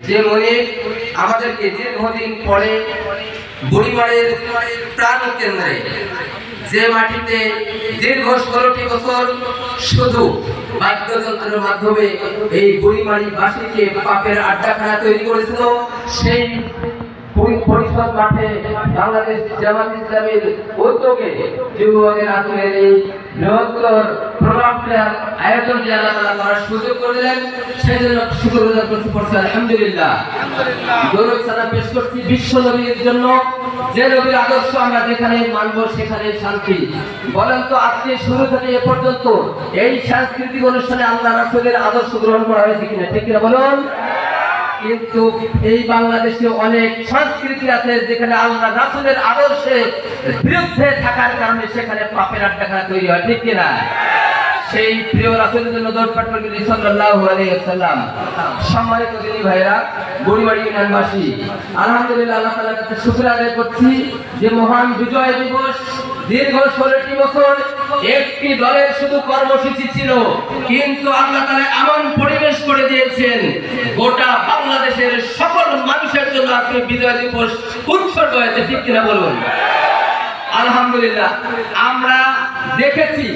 যে মনে আমাদেরকে দীর্ঘদিন পরে বুড়িমারের প্রাণ কেন্দ্রে যে মাটিতে দীর্ঘ ষোলোটি বছর শুধু বাদ্যযন্ত্রের মাধ্যমে এই বুড়িমারি বাসীকে পাপের আড্ডাখানা তৈরি করেছিল, সেই পরি- পরিষদ মাঠে বাংলাদেশ জামাত ইসলামের উদ্যোগে যুবকের এই বৃহত্তর প্রোগ্রামটার আয়োজন যে আল্লাহ করার সুযোগ করে সেই জন্য শুক্র করছি পড়ছি আলহামদুলিল্লাহ। গৌরব সালাম পেশ করছি বিশ্ব নবীর জন্য। যে নবীর আদর্শ আমরা যেখানে মানব সেখানে শান্তি। বলেন তো আজকে শুরু থেকে এ পর্যন্ত এই সাংস্কৃতিক অনুষ্ঠানে আল্লাহ রাসূলের আদর্শ গ্রহণ করা হয়েছে কিনা ঠিক কিনা বলুন? কিন্তু এই বাংলাদেশে অনেক সংস্কৃতি আছে যেখানে আল্লাহ রাসূলের আদর্শে বিরুদ্ধে থাকার কারণে সেখানে পাপের আড্ডাখানা তৈরি হয়, ঠিক কিনা? সেই প্রিয় রাসূলের জন্য দৌড়পাট করবেন সাল্লাল্লাহু আলাইহি ওয়াসাল্লাম। সম্মানিত দিনী ভাইরা গড়িবাড়ি ইউনিয়নবাসী, আলহামদুলিল্লাহ আল্লাহ তাআলার কাছে শুকর আদায় করছি যে মহান বিজয় দিবস দীর্ঘ ষোলোটি বছর একটি দলের শুধু কর্মসূচি ছিল, কিন্তু আল্লাহ তাআলা এমন পরিবেশ করে দিয়েছেন, গোটা বাংলাদেশের সকল মানুষের জন্য আজকে বিজয় দিবস উৎসর্গ হয়েছে, ঠিক কিনা বলুন? আলহামদুলিল্লাহ, আমরা দেখেছি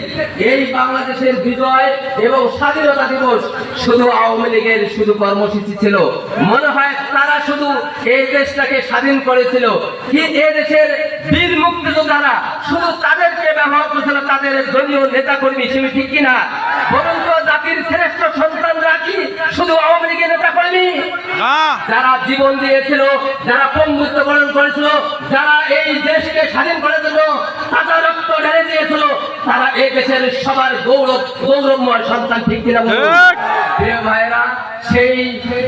এই বাংলাদেশের বিজয় এবং স্বাধীনতা দিবস শুধু আওয়ামী লীগের শুধু কর্মসূচি ছিল। মনে হয় তারা শুধু এই দেশটাকে স্বাধীন করেছিল। কি এই দেশের বীর মুক্তিযোদ্ধারা শুধু তাদেরকে ব্যবহার করেছিল তাদের দলীয় নেতা কর্মী হিসেবে ঠিক কিনা? বরং জাতির শ্রেষ্ঠ সন্তানরা কি শুধু আওয়ামী লীগের নেতা কর্মী যারা জীবন দিয়েছিল যারা পঙ্গুত্ব বরণ করেছিল যারা এই দেশকে স্বাধীন করার জন্য তাজা রক্ত ঢেলে দিয়েছিল তারা এই দেশের সবার গৌরব গৌরবময় সন্তান ঠিক কিনা ঠিক। প্রিয় ভাইরা সেই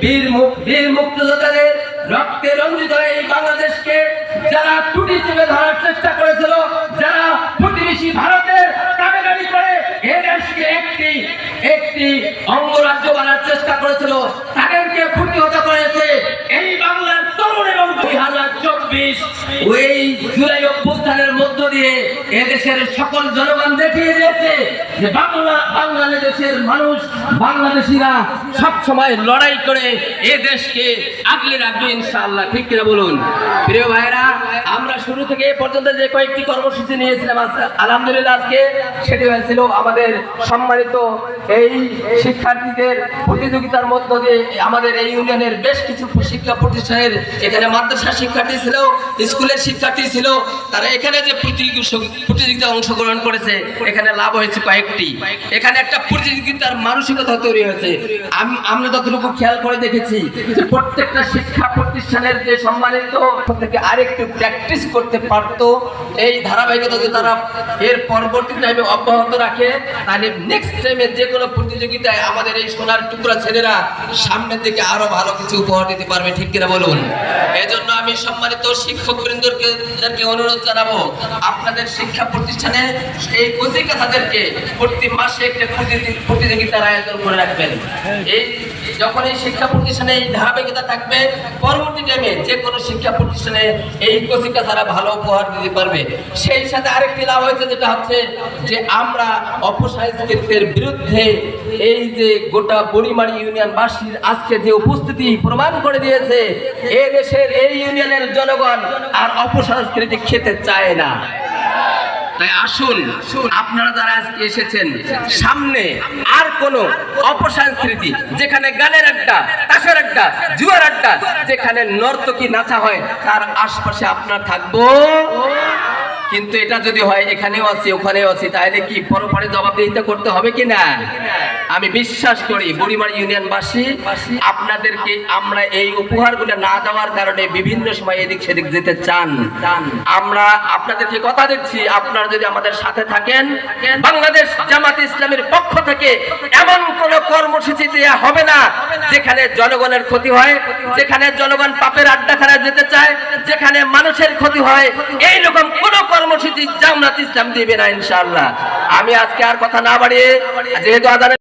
বীর বীর মুক্তিযোদ্ধাদের রক্তে রঞ্জিত এই বাংলাদেশকে যারা টুটি চেপে ধরার চেষ্টা করেছিল, যারা প্রতিবেশী ভারতের কামেগারি করে এ দেশকে একটি একটি অঙ্গরাজ্য বানার চেষ্টা করেছিল, তাদেরকে প্রতিহত করেছে এই বাংলার তরুণ এবং দুই হাজার চব্বিশ। দিয়ে এদেশের সকল জনগণ দেখিয়ে দিয়েছে যে বাংলা, বাংলাদেশের মানুষ, বাংলাদেশিরা সব সময় লড়াই করে এ দেশকে আগলে রাখবে ইনশাআল্লাহ। ঠিক কিনা বলুন? প্রিয় ভাইরা আমরা শুরু থেকে এ পর্যন্ত যে কয়েকটি কর্মসূচি নিয়েছিলাম আলহামদুলিল্লাহ আজকে সেটি হয়েছিল আমাদের সম্মানিত এই শিক্ষার্থীদের প্রতিযোগিতার মধ্য দিয়ে আমাদের এই ইউনিয়নের বেশ কিছু শিক্ষা প্রতিষ্ঠানের এখানে মাদ্রাসা শিক্ষার্থী ছিল, স্কুলের শিক্ষার্থী ছিল, তারা এখানে যে প্রতিযোগি- প্রতিযোগিতায় অংশগ্রহণ করেছে। এখানে লাভ হয়েছে কয়েকটি। এখানে একটা প্রতিযোগিতার মানসিকতা তৈরি হয়েছে। আম- আমরা যতটুকু খেয়াল করে দেখেছি যে প্রত্যেকটা শিক্ষা প্রতিষ্ঠানের যে সম্মানিত আরেকটু প্র্যাকটিস করতে পারতো। এই ধারাবাহিকতা যদি তারা এর পরবর্তী টাইমে অব্যাহত রাখে, তাহলে নেক্সট টাইমে যে কোনো প্রতিযোগিতায় আমাদের এই সোনার টুকরা ছেলেরা সামনের দিকে আরও ভালো কিছু উপহার দিতে পারবে, ঠিক কিনা বলুন? এজন্য আমি সম্মানিত শিক্ষক বৃন্দকে অনুরোধ জানাব, আপনাদের শিক্ষা প্রতিষ্ঠানে এই কচিকাছাদেরকে প্রতি মাসে একটা প্রতিযোগিতার আয়োজন করে রাখবেন। এই যখন এই শিক্ষা প্রতিষ্ঠানে এই ধারাবাহিকতা থাকবে, পরবর্তী টাইমে যে কোনো শিক্ষা প্রতিষ্ঠানে এই কচিকা ছাড়া ভালো উপহার দিতে পারবে। সেই সাথে আরেকটি লাভ হয়েছে যেটা হচ্ছে যে আমরা অপসংস্কৃতের বিরুদ্ধে এই যে গোটা বড়িমারি ইউনিয়নবাসীর আজকে যে উপস্থিতি প্রমাণ করে দিয়েছে, এ দেশের এই ইউনিয়নের জনগণ আর অপসংস্কৃতি খেতে চায় না। তাই আসুন, আপনারা যারা আজকে এসেছেন, সামনে আর কোন অপসংস্কৃতি যেখানে গানের আড্ডা, তাসের আড্ডা, জুয়ার আড্ডা, যেখানে নর্তকী নাচা হয়, তার আশপাশে আপনার থাকব। কিন্তু এটা যদি হয় এখানেও আছি ওখানেও আছি তাহলে কি পরপরে জবাবদিহিতা করতে হবে কি না? আমি বিশ্বাস করি বুড়িমারি ইউনিয়নবাসী আপনাদেরকে আমরা এই উপহারগুলো না দেওয়ার কারণে বিভিন্ন সময় এদিক সেদিক যেতে চান। আমরা আপনাদেরকে কথা দিচ্ছি আপনারা যদি আমাদের সাথে থাকেন বাংলাদেশ জামাত ইসলামের পক্ষ থেকে এমন কোন কর্মসূচি দেওয়া হবে না যেখানে জনগণের ক্ষতি হয় যেখানে জনগণ পাপের আড্ডাখানায় যেতে চায় যেখানে মানুষের ক্ষতি হয় এই রকম কোন কর্মসূচি জামনাথ ইসলাম দিবে না ইনশাআল্লাহ। আমি আজকে আর কথা না বাড়িয়ে যেহেতু আদানের